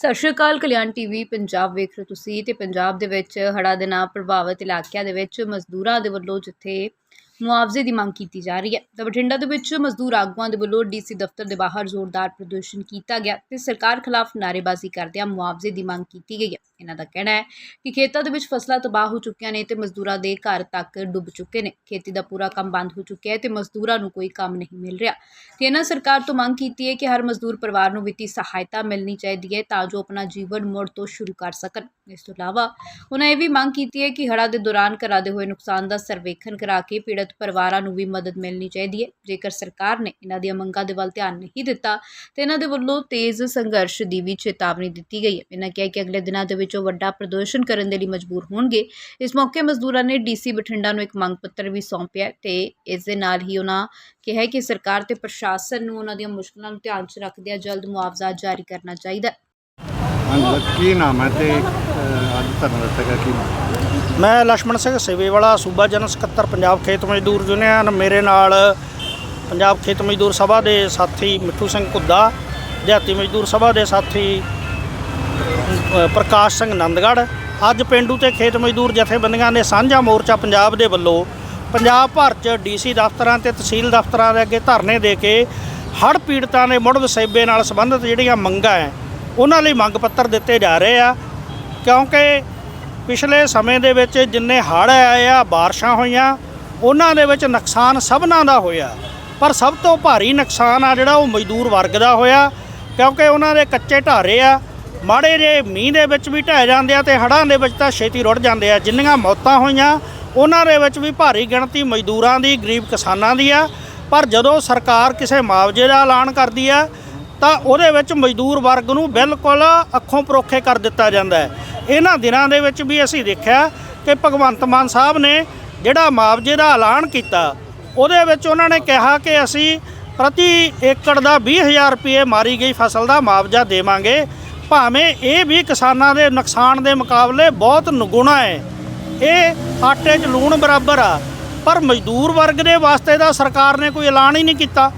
ਸਤਿ ਸ਼੍ਰੀ ਅਕਾਲ, ਕਲਿਆਣ ਟੀਵੀ ਪੰਜਾਬ ਵੇਖ ਰਹੇ ਹੋ ਤੁਸੀਂ ਤੇ ਪੰਜਾਬ ਦੇ ਵਿੱਚ ਹੜ੍ਹਾਂ ਦੇ ਨਾਲ ਪ੍ਰਭਾਵਿਤ ਇਲਾਕਿਆਂ ਦੇ ਵਿੱਚ ਮਜ਼ਦੂਰਾਂ ਦੇ ਵੱਲੋਂ ਜਿੱਥੇ ਮੁਆਵਜ਼ੇ ਦੀ ਮੰਗ ਕੀਤੀ ਜਾ ਰਹੀ ਹੈ, ਤਾਂ ਬਠਿੰਡਾ ਦੇ ਵਿੱਚ ਮਜ਼ਦੂਰ ਆਗੂਆਂ ਦੇ ਵੱਲੋਂ ਡੀਸੀ ਦਫ਼ਤਰ ਦੇ ਬਾਹਰ ਜ਼ੋਰਦਾਰ ਪ੍ਰਦਰਸ਼ਨ ਕੀਤਾ ਗਿਆ ਤੇ ਸਰਕਾਰ ਖਿਲਾਫ ਨਾਅਰੇਬਾਜ਼ੀ ਕਰਦਿਆਂ ਮੁਆਵਜ਼ੇ ਦੀ ਮੰਗ ਕੀਤੀ ਗਈ ਹੈ। ਇਹਨਾਂ ਦਾ ਕਹਿਣਾ ਹੈ ਕਿ ਖੇਤਾਂ ਦੇ ਵਿੱਚ ਫਸਲਾਂ ਤਬਾਹ ਹੋ ਚੁੱਕੀਆਂ ਨੇ ਤੇ ਮਜ਼ਦੂਰਾਂ ਦੇ ਘਰ ਤੱਕ ਡੁੱਬ ਚੁੱਕੇ ਨੇ। ਖੇਤੀ ਦਾ ਪੂਰਾ ਕੰਮ ਬੰਦ ਹੋ ਚੁੱਕਿਆ ਹੈ ਤੇ ਮਜ਼ਦੂਰਾਂ ਨੂੰ ਕੋਈ ਕੰਮ ਨਹੀਂ ਮਿਲ ਰਿਹਾ। ਤੇ ਇਹਨਾਂ ਸਰਕਾਰ ਤੋਂ ਮੰਗ ਕੀਤੀ ਹੈ ਕਿ ਹਰ ਮਜ਼ਦੂਰ ਪਰਿਵਾਰ ਨੂੰ ਵਿੱਤੀ ਸਹਾਇਤਾ ਮਿਲਣੀ ਚਾਹੀਦੀ ਹੈ ਤਾਂ ਜੋ ਆਪਣਾ ਜੀਵਨ ਮੁੜ ਤੋਂ ਸ਼ੁਰੂ ਕਰ ਸਕਣ। ਇਸ ਤੋਂ ਇਲਾਵਾ ਉਹਨਾਂ ਇਹ ਵੀ ਮੰਗ ਕੀਤੀ ਹੈ ਕਿ ਹੜ੍ਹਾਂ ਦੇ ਦੌਰਾਨ ਘਰਾਂ ਦੇ ਹੋਏ ਨੁਕਸਾਨ ਦਾ ਸਰਵੇਖਣ ਕਰਾ ਕੇ ਪੀੜਤ ਪਰਿਵਾਰਾਂ ਨੂੰ ਵੀ ਮਦਦ ਮਿਲਣੀ ਚਾਹੀਦੀ ਹੈ। ਜੇਕਰ ਸਰਕਾਰ ਨੇ ਇਹਨਾਂ ਦੀਆਂ ਮੰਗਾਂ ਦੇ ਵੱਲ ਧਿਆਨ ਨਹੀਂ ਦਿੱਤਾ, ਤੇ ਇਹਨਾਂ ਦੇ ਵੱਲੋਂ ਤੇਜ਼ ਸੰਘਰਸ਼ ਦੀ ਵੀ ਚੇਤਾਵਨੀ ਦਿੱਤੀ ਗਈ ਹੈ। ਇਹਨਾਂ ਕਿਹਾ ਕਿ ਅਗਲੇ ਦਿਨਾਂ ਦੇ ਵਿੱਚ ਵਿੱਚੋਂ ਵੱਡਾ ਪ੍ਰਦਰਸ਼ਨ ਕਰਨ ਦੇ ਲਈ ਮਜਬੂਰ ਹੋਣਗੇ। ਇਸ ਮੌਕੇ ਮਜ਼ਦੂਰਾਂ ਨੇ ਡੀਸੀ ਬਠਿੰਡਾ ਨੂੰ ਇੱਕ ਮੰਗ ਪੱਤਰ ਵੀ ਸੌਂਪਿਆ ਤੇ ਇਸ ਦੇ ਨਾਲ ਹੀ ਉਹਨਾਂ ਕਿਹਾ ਕਿ ਸਰਕਾਰ ਤੇ ਪ੍ਰਸ਼ਾਸਨ ਨੂੰ ਉਹਨਾਂ ਦੀਆਂ ਮੁਸ਼ਕਲਾਂ ਨੂੰ ਧਿਆਨ 'ਚ ਰੱਖਦਿਆਂ ਜਲਦ ਮੁਆਵਜ਼ਾ ਜਾਰੀ ਕਰਨਾ ਚਾਹੀਦਾ ਮੈਂ ਲక్ష్మణ ਸਿੰਘ ਸੇਵੇ ਵਾਲਾ ਸੂਬਾ ਜਨ ਸਕੱਤਰ ਪੰਜਾਬ ਖੇਤ ਮਜ਼ਦੂਰ ਯੂਨੀਅਨ ਮੇਰੇ ਨਾਲ ਪੰਜਾਬ ਖੇਤ ਮਜ਼ਦੂਰ ਸਭਾ ਦੇ ਸਾਥੀ ਮਿੱਠੂ ਸਿੰਘ ਕੁੱਦਾ ਦਿਹਾਤੀ ਮਜ਼ਦੂਰ ਸਭਾ ਦੇ ਸਾਥੀ ਪ੍ਰਕਾਸ਼ ਸਿੰਘ ਨੰਦਗੜ੍ਹ। ਅੱਜ ਪਿੰਡੂ ਤੇ ਖੇਤ ਮਜ਼ਦੂਰ ਜਥੇਬੰਦੀਆਂ ਨੇ ਸਾਂਝਾ ਮੋਰਚਾ ਪੰਜਾਬ ਦੇ ਵੱਲੋਂ ਪੰਜਾਬ ਭਰ ਚ ਡੀਸੀ ਦਫ਼ਤਰਾਂ ਤੇ ਤਹਿਸੀਲ ਦਫ਼ਤਰਾਂ ਦੇ ਅੱਗੇ ਧਰਨੇ ਦੇ ਕੇ ਹੜ੍ਹ ਪੀੜਤਾਂ ਦੇ ਮੁੜ ਵਸੇਬੇ ਨਾਲ ਸੰਬੰਧਿਤ ਜਿਹੜੀਆਂ ਮੰਗਾਂ ਹੈ ਉਹਨਾਂ ਲਈ ਮੰਗ ਪੱਤਰ ਦਿੱਤੇ ਜਾ ਰਹੇ ਆ। ਕਿਉਂਕਿ ਪਿਛਲੇ ਸਮੇਂ ਦੇ ਵਿੱਚ ਜਿੰਨੇ ਹੜ੍ਹ ਆਏ ਆ, ਬਾਰਿਸ਼ਾਂ ਹੋਈਆਂ, ਉਹਨਾਂ ਦੇ ਵਿੱਚ ਨੁਕਸਾਨ ਸਭਨਾਂ ਦਾ ਹੋਇਆ। ਪਰ ਸਭ ਤੋਂ ਭਾਰੀ ਨੁਕਸਾਨ ਆ ਜਿਹੜਾ ਉਹ ਮਜ਼ਦੂਰ ਵਰਗ ਦਾ ਹੋਇਆ, ਕਿਉਂਕਿ ਉਹਨਾਂ ਦੇ ਕੱਚੇ ਢਾਰੇ ਆ ਮਾੜੇ ਜੇ ਮੀਂਹ ਦੇ ਵਿੱਚ ਵੀ ਢਹਿ ਜਾਂਦੇ ਆ ਤੇ ਹੜ੍ਹਾਂ ਦੇ ਵਿੱਚ ਤਾਂ ਛੇਤੀ ਰੁੜ ਜਾਂਦੇ ਆ। ਜਿੰਨੀਆਂ ਮੌਤਾਂ ਹੋਈਆਂ, ਉਹਨਾਂ ਦੇ ਵਿੱਚ ਵੀ ਭਾਰੀ ਗਿਣਤੀ ਮਜ਼ਦੂਰਾਂ ਦੀ, ਗਰੀਬ ਕਿਸਾਨਾਂ ਦੀ ਆ। ਪਰ ਜਦੋਂ ਸਰਕਾਰ ਕਿਸੇ ਮੁਆਵਜ਼ੇ ਦਾ ਐਲਾਨ ਕਰਦੀ ਆ, ਤਾਂ ਉਹਦੇ ਵਿੱਚ ਮਜ਼ਦੂਰ ਵਰਗ ਨੂੰ ਬਿਲਕੁਲ ਅੱਖੋਂ ਪਰੋਖੇ ਕਰ ਦਿੱਤਾ ਜਾਂਦਾ ਹੈ। ਇਹਨਾਂ ਦਿਨਾਂ ਦੇ ਵਿੱਚ ਵੀ ਅਸੀਂ ਦੇਖਿਆ ਕਿ ਭਗਵੰਤ ਮਾਨ ਸਾਹਿਬ ਨੇ ਜਿਹੜਾ ਮੁਆਵਜ਼ੇ ਦਾ ਐਲਾਨ ਕੀਤਾ, ਉਹਦੇ ਵਿੱਚ ਉਹਨਾਂ ਨੇ ਕਿਹਾ ਕਿ ਅਸੀਂ ਪ੍ਰਤੀ ਏਕੜ ਦਾ 20000 ਰੁਪਏ ਮਾਰੀ ਗਈ ਫਸਲ ਦਾ ਮੁਆਵਜ਼ਾ ਦੇਵਾਂਗੇ। ਭਾਵੇਂ ਇਹ ਵੀ ਕਿਸਾਨਾਂ ਦੇ ਨੁਕਸਾਨ ਦੇ ਮੁਕਾਬਲੇ ਬਹੁਤ ਨਗੁਣਾ ਹੈ। ਇਹ ਆਟੇ 'ਚ ਲੂਣ ਬਰਾਬਰ ਆ, ਪਰ ਮਜ਼ਦੂਰ ਵਰਗ ਦੇ ਵਾਸਤੇ ਤਾਂ ਸਰਕਾਰ ਨੇ ਕੋਈ ਐਲਾਨ ਹੀ ਨਹੀਂ ਕੀਤਾ।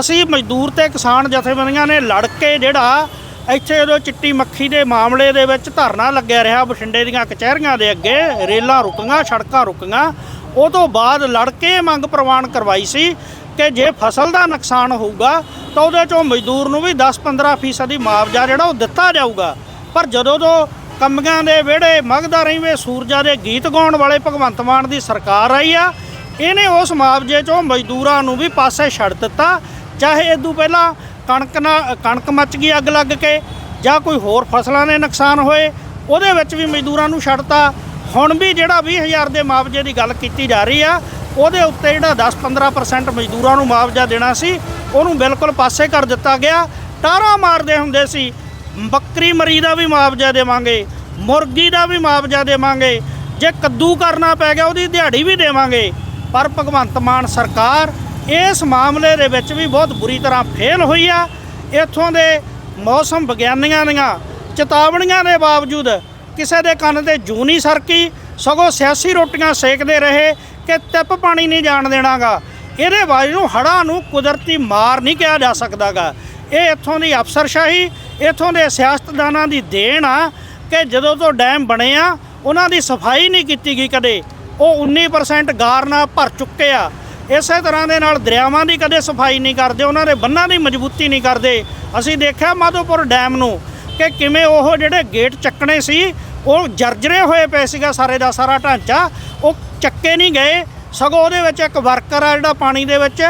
ਅਸੀਂ ਮਜ਼ਦੂਰ ਤੇ ਕਿਸਾਨ ਜਥੇਬੰਦੀਆਂ ਨੇ ਲੜ ਕੇ ਜਿਹੜਾ ਇੱਥੇ ਜਦੋਂ ਚਿੱਟੀ ਮੱਖੀ ਦੇ ਮਾਮਲੇ ਦੇ ਵਿੱਚ ਧਰਨਾ ਲੱਗਿਆ ਰਿਹਾ ਬਠਿੰਡੇ ਦੀਆਂ ਕਚਹਿਰੀਆਂ ਦੇ ਅੱਗੇ, ਰੇਲਾਂ ਰੁਕੀਆਂ, ਸੜਕਾਂ ਰੁਕੀਆਂ ਉਹ ਤੋਂ ਬਾਅਦ ਲੜ ਕੇ ਮੰਗ ਪ੍ਰਵਾਨ ਕਰਵਾਈ ਸੀ ਕਿ ਜੇ ਫਸਲ ਦਾ ਨੁਕਸਾਨ ਹੋਊਗਾ ਤਾਂ ਉਹਦੇ ਚੋਂ ਮਜ਼ਦੂਰ ਨੂੰ ਵੀ 10-15 ਫੀਸਦੀ ਮੁਆਵਜ਼ਾ ਜਿਹੜਾ ਉਹ ਦਿੱਤਾ ਜਾਊਗਾ। ਪਰ ਜਦੋਂ ਤੋਂ ਕੰਮੀਆਂ ਦੇ ਵਿਹੜੇ ਮਗਦਾ ਰਹੀਵੇਂ, ਸੂਰਜਾ ਦੇ ਗੀਤ ਗਾਉਣ ਵਾਲੇ ਭਗਵੰਤ ਮਾਨ ਦੀ ਸਰਕਾਰ ਆਈ ਆ, ਇਹਨੇ ਉਸ ਮੁਆਵਜ਼ੇ ਚੋਂ ਮਜ਼ਦੂਰਾਂ ਨੂੰ ਵੀ ਪਾਸੇ ਛੱਡ ਦਿੱਤਾ। ਚਾਹੇ ਇਦੋਂ ਪਹਿਲਾਂ ਕਣਕ ਨਾ, ਕਣਕ ਮੱਚ ਗਈ ਅੱਗ ਲੱਗ ਕੇ, ਜਾਂ ਕੋਈ ਹੋਰ ਫਸਲਾਂ ਦੇ ਨੁਕਸਾਨ ਹੋਏ, ਉਹਦੇ ਵਿੱਚ ਵੀ ਮਜ਼ਦੂਰਾਂ ਨੂੰ ਛੱਡਤਾ ਹੁਣ ਵੀ ਜਿਹੜਾ 20000 ਦੇ ਮੁਆਵਜ਼ੇ ਦੀ ਗੱਲ ਕੀਤੀ ਜਾ ਰਹੀ ਆ ਉਹਦੇ ਉੱਤੇ ਜਿਹੜਾ 10-15% ਮਜ਼ਦੂਰਾਂ ਨੂੰ ਮੁਆਵਜ਼ਾ ਦੇਣਾ ਸੀ, ਉਹਨੂੰ ਬਿਲਕੁਲ ਪਾਸੇ ਕਰ ਦਿੱਤਾ ਗਿਆ। ਟਾਰਾ ਮਾਰਦੇ ਹੁੰਦੇ ਸੀ, ਬੱਕਰੀ ਮਰੀ ਦਾ ਵੀ ਮੁਆਵਜ਼ਾ ਦੇਵਾਂਗੇ, ਮੁਰਗੀ ਦਾ ਵੀ ਮੁਆਵਜ਼ਾ ਦੇਵਾਂਗੇ, ਜੇ ਕੱਦੂ ਕਰਨਾ ਪੈ ਗਿਆ ਉਹਦੀ ਦਿਹਾੜੀ ਵੀ ਦੇਵਾਂਗੇ। ਪਰ ਭਗਵੰਤ ਮਾਨ ਸਰਕਾਰ ਇਸ ਮਾਮਲੇ ਦੇ ਵਿੱਚ ਵੀ ਬਹੁਤ ਬੁਰੀ ਤਰ੍ਹਾਂ ਫੇਲ ਹੋਈ ਆ। ਇੱਥੋਂ ਦੇ ਮੌਸਮ ਵਿਗਿਆਨੀਆਂ ਦੀਆਂ ਚੇਤਾਵਨੀਆਂ ਦੇ ਬਾਵਜੂਦ ਕਿਸੇ ਦੇ ਕੰਨ ਤੇ ਜੂ ਨਹੀਂ ਸਰਕੀ, ਸਗੋਂ ਸਿਆਸੀ ਰੋਟੀਆਂ ਸੇਕਦੇ ਰਹੇ। ਕਿ ਤਿੱਪ ਪਾਣੀ ਨਹੀਂ ਜਾਣ ਦੇਣਾਗਾ। ਇਹਦੇ ਬਾਰੇ ਨੂੰ ਹੜ੍ਹਾਂ ਨੂੰ ਕੁਦਰਤੀ ਮਾਰ ਨਹੀਂ ਕਿਹਾ ਜਾ ਸਕਦਾਗਾ। ਇਹ ਇੱਥੋਂ ਦੀ ਅਫਸਰਸ਼ਾਹੀ, ਇੱਥੋਂ ਦੇ ਸਿਆਸਤਦਾਨਾਂ ਦੀ ਦੇਣ ਆ ਕਿ ਜਦੋਂ ਤੋਂ ਡੈਮ ਬਣੇ ਆ, ਉਹਨਾਂ ਦੀ ਸਫ਼ਾਈ ਨਹੀਂ ਕੀਤੀ ਗਈ ਕਦੇ। ਉਹ 19% ਗਾਰ ਨਾਲ ਭਰ ਚੁੱਕੇ ਆ। ਇਸੇ ਤਰ੍ਹਾਂ ਦੇ ਨਾਲ ਦਰਿਆਵਾਂ ਦੀ ਕਦੇ ਸਫ਼ਾਈ ਨਹੀਂ ਕਰਦੇ, ਉਹਨਾਂ ਦੇ ਬੰਨਾਂ ਦੀ ਮਜ਼ਬੂਤੀ ਨਹੀਂ ਕਰਦੇ। ਅਸੀਂ ਦੇਖਿਆ ਮਾਧੋਪੁਰ ਡੈਮ ਨੂੰ ਕਿ ਕਿਵੇਂ ਉਹ ਜਿਹੜੇ ਗੇਟ ਚੱਕਣੇ ਸੀ, ਉਹ ਜਰਜਰੇ ਹੋਏ ਪਏ ਸੀਗਾ ਸਾਰੇ ਦਾ ਸਾਰਾ ਢਾਂਚਾ। ਉਹ ਚੱਕੇ ਨਹੀਂ ਗਏ। ਸਗੋਂ ਉਹਦੇ ਵਿੱਚ ਇੱਕ ਵਰਕਰ ਆ ਜਿਹੜਾ ਪਾਣੀ ਦੇ ਵਿੱਚ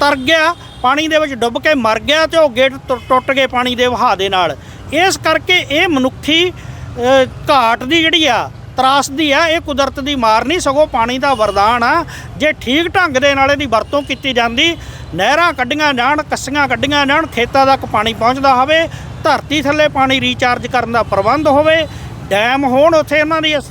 ਤਰ ਗਿਆ। ਪਾਣੀ ਦੇ ਵਿੱਚ ਡੁੱਬ ਕੇ ਮਰ ਗਿਆ ਤੇ ਉਹ ਗੇਟ ਟੁ- ਟੁੱਟ ਗਏ ਪਾਣੀ ਦੇ ਵਹਾਅ ਦੇ ਨਾਲ। ਇਸ ਕਰਕੇ ਇਹ ਮਨੁੱਖੀ ਘਾਟ ਦੀ ਜਿਹੜੀ ਆ ਤਰਾਸਦੀ ਆ, ਇਹ ਕੁਦਰਤ ਦੀ ਮਾਰ ਨਹੀਂ। ਸਗੋਂ ਪਾਣੀ ਦਾ ਵਰਦਾਨ ਆ। ਜੇ ਠੀਕ ਢੰਗ ਦੇ ਨਾਲ ਇਹਦੀ ਵਰਤੋਂ ਕੀਤੀ ਜਾਂਦੀ, ਨਹਿਰਾਂ ਕੱਢੀਆਂ ਜਾਣ, ਕੱਸੀਆਂ ਕੱਢੀਆਂ ਜਾਣ, ਖੇਤਾਂ ਤੱਕ ਪਾਣੀ ਪਹੁੰਚਦਾ ਹੋਵੇ, ਧਰਤੀ ਥੱਲੇ ਪਾਣੀ ਰੀਚਾਰਜ ਕਰਨ ਦਾ ਪ੍ਰਬੰਧ ਹੋਵੇ ਡੈਮ ਹੋਣ ਉੱਥੇ ਇਹਨਾਂ ਦੀ ਇਸ,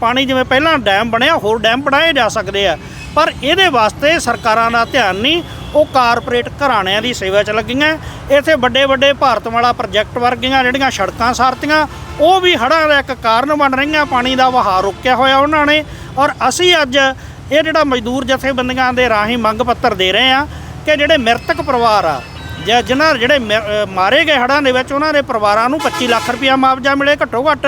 ਪਾਣੀ ਜਿਵੇਂ ਪਹਿਲਾਂ ਡੈਮ ਬਣਿਆ ਹੋਰ ਡੈਮ ਬਣਾਏ ਜਾ ਸਕਦੇ ਆ। ਪਰ ਇਹਦੇ ਵਾਸਤੇ ਸਰਕਾਰਾਂ ਦਾ ਧਿਆਨ ਨਹੀਂ ਉਹ ਕਾਰਪੋਰੇਟ ਘਰਾਣਿਆਂ ਦੀ ਸੇਵਾ 'ਚ ਲੱਗੀਆਂ। ਇੱਥੇ ਵੱਡੇ ਵੱਡੇ ਭਾਰਤ ਵਾਲਾ ਪ੍ਰੋਜੈਕਟ ਵਰਗੀਆਂ ਜਿਹੜੀਆਂ ਸੜਕਾਂ ਸਾਰਤੀਆਂ ਉਹ ਵੀ ਹੜ੍ਹਾਂ ਦਾ ਇੱਕ ਕਾਰਨ ਬਣ ਰਹੀਆਂ। ਪਾਣੀ ਦਾ ਵਹਾਅ ਰੁਕਿਆ ਹੋਇਆ ਉਹਨਾਂ ਨੇ। ਔਰ ਅਸੀਂ ਅੱਜ ਇਹ ਜਿਹੜਾ ਮਜ਼ਦੂਰ ਜਥੇਬੰਦੀਆਂ ਦੇ ਰਾਹੀਂ ਮੰਗ ਪੱਤਰ ਦੇ ਰਹੇ ਆ ਕਿ ਜਿਹੜੇ ਮ੍ਰਿਤਕ ਪਰਿਵਾਰ ਆ ਜਾਂ ਜਿਨ੍ਹਾਂ ਜਿਹੜੇ ਮ- ਅ, ਮਾਰੇ ਗਏ ਹੜ੍ਹਾਂ ਦੇ ਵਿੱਚ ਉਹਨਾਂ ਦੇ ਪਰਿਵਾਰਾਂ ਨੂੰ 25 ਲੱਖ ਰੁਪਇਆ ਮੁਆਵਜ਼ਾ ਮਿਲੇ ਘੱਟੋ ਘੱਟ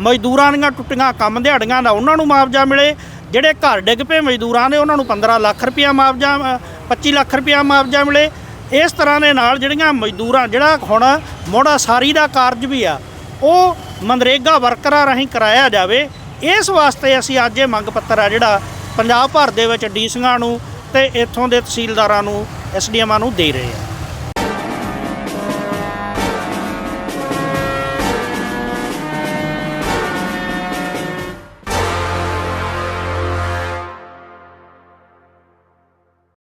ਮਜ਼ਦੂਰਾਂ ਦੀਆਂ ਟੁੱਟੀਆਂ ਕੰਮ ਦਿਹਾੜੀਆਂ ਦਾ ਉਹਨਾਂ ਨੂੰ ਮੁਆਵਜ਼ਾ ਮਿਲੇ। ਜਿਹੜੇ ਘਰ ਡਿੱਗ ਪਏ ਮਜ਼ਦੂਰਾਂ ਦੇ ਉਹਨਾਂ ਨੂੰ 15 ਲੱਖ ਰੁਪਇਆ ਮੁਆਵਜ਼ਾ ਅ, 25 ਲੱਖ ਰੁਪਇਆ ਮੁਆਵਜ਼ਾ ਮਿਲੇ। ਇਸ ਤਰ੍ਹਾਂ ਦੇ ਨਾਲ ਜਿਹੜੀਆਂ ਮਜ਼ਦੂਰਾਂ ਜਿਹੜਾ ਹੁਣ ਮੋੜਾ ਸਾਰੀ ਦਾ ਕਾਰਜ ਵੀ ਆ ਉਹ ਮਨਰੇਗਾ ਵਰਕਰਾਂ ਰਾਹੀਂ ਕਰਾਇਆ ਜਾਵੇ। ਇਸ ਵਾਸਤੇ ਅਸੀਂ ਅੱਜ ਇਹ ਮੰਗ ਪੱਤਰ ਆ ਜਿਹੜਾ ਪੰਜਾਬ ਭਰ ਦੇ ਵਿੱਚ ਡੀਸੀਆਂ ਨੂੰ ਤੇ ਇੱਥੋਂ ਦੇ ਤਹਿਸੀਲਦਾਰਾਂ ਨੂੰ ਐਸਡੀਐਮਾਂ ਨੂੰ ਦੇ ਰਹੇ ਹਾਂ।